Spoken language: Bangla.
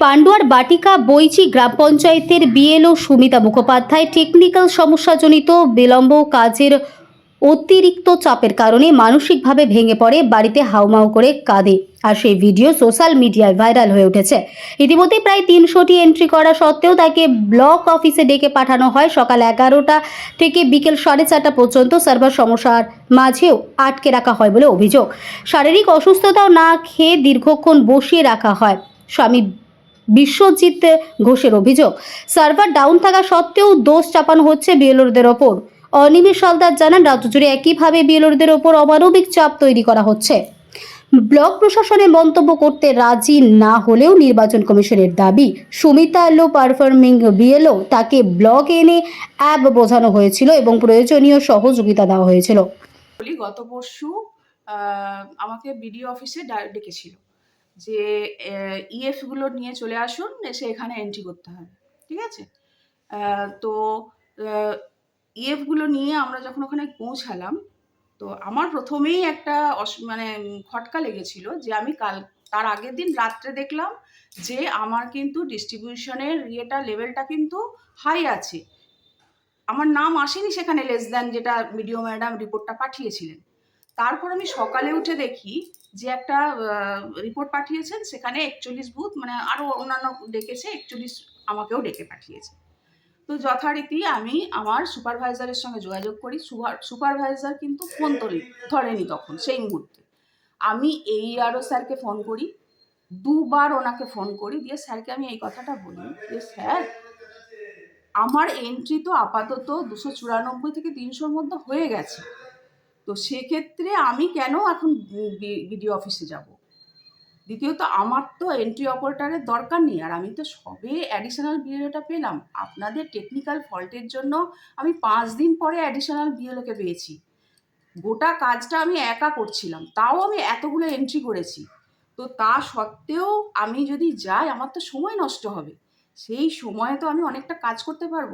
পান্ডুয়ার বাটিকা বইচি গ্রাম পঞ্চায়েতের বিএলও সুমিতা মুখোপাধ্যায় টেকনিক্যাল সমস্যাজনিত বিলম্ব কাজের অতিরিক্ত চাপের কারণে মানসিকভাবে ভেঙে পড়ে, বাড়িতে হাউমাউ করে কাঁদে। আর সেই ভিডিও সোশ্যাল মিডিয়ায় ভাইরাল হয়ে উঠেছে। ইতিমধ্যে প্রায় তিনশোটি এন্ট্রি করা সত্ত্বেও তাকে ব্লক অফিসে ডেকে পাঠানো হয় সকাল এগারোটা থেকে বিকেল সাড়ে চারটা পর্যন্ত সার্ভার সমস্যার মাঝেও আটকে রাখা হয় বলে অভিযোগ। শারীরিক অসুস্থতাও না খেয়ে দীর্ঘক্ষণ বসিয়ে রাখা হয়। স্বামী বিশ্বজিৎ ঘোষের অভিযোগ, সার্ভার ডাউন থাকা সত্ত্বেও দোষ চাপানো হচ্ছে বিএলওরদের ওপর। অনিমেষ হালদার জানান, রাজ্য জুড়ে একইভাবে বিএলওরদের ওপর অমানবিক চাপ তৈরি করা হচ্ছে। ব্লক প্রশাসনের মন্তব্য করতে রাজি না হলেও নির্বাচন কমিশনের দাবি, সুমিতা লো পারফর্মিং বিএলও, তাকে ব্লক এনে অ্যাপ বোঝানো হয়েছিল এবং প্রয়োজনীয় সহযোগিতা দেওয়া হয়েছিল। গত পরশু আমাকে বিডিও অফিসে ডেকেছিল। যে ইএফগুলো নিয়ে চলে আসুন, এসে এখানে এন্ট্রি করতে হবে ঠিক আছে? তো ইএফগুলো নিয়ে আমরা যখন ওখানে পৌঁছালাম, তো আমার প্রথমেই একটা মানে খটকা লেগেছিল যে, আমি কাল, তার আগের দিন রাত্রে দেখলাম যে, আমার কিন্তু ডিস্ট্রিবিউশনের ইয়েটা লেভেলটা কিন্তু হাই আছে। আমার নাম আসেনি সেখানে লেস দ্যান যেটা ভিডিও ম্যাডাম রিপোর্টটা পাঠিয়েছিলেন। তারপর আমি সকালে উঠে দেখি যে একটা রিপোর্ট পাঠিয়েছেন, সেখানে একচল্লিশ বুথ মানে আরও অন্যান্য ডেকেছে, একচল্লিশ আমাকেও ডেকে পাঠিয়েছে। তো যথারীতি আমি আমার সুপারভাইজারের সঙ্গে যোগাযোগ করি। সুপারভাইজার কিন্তু ফোন তোলে, ধরেনি তখন, সেই মুহূর্তে। আমি এই আরও স্যারকে ফোন করি, দুবার ওনাকে ফোন করি, দিয়ে স্যারকে আমি এই কথাটা বলি যে, স্যার, আমার এন্ট্রি তো আপাতত দুশো চুরানব্বই থেকে তিনশোর মধ্যে হয়ে গেছে। তো সেক্ষেত্রে আমি কেন এখন বিডিও অফিসে যাব? দ্বিতীয়ত, আমার তো এন্ট্রি অপারেটারের দরকার নেই, আর আমি তো সবে অ্যাডিশনাল বিএলওটা পেলাম। আপনাদের টেকনিক্যাল ফল্টের জন্য আমি পাঁচ দিন পরে অ্যাডিশনাল বিএলওকে পেয়েছি। গোটা কাজটা আমি একা করছিলাম, তাও আমি এতগুলো এন্ট্রি করেছি। তো তা সত্ত্বেও আমি যদি যাই, আমার তো সময় নষ্ট হবে। সেই সময়ে তো আমি অনেকটা কাজ করতে পারব।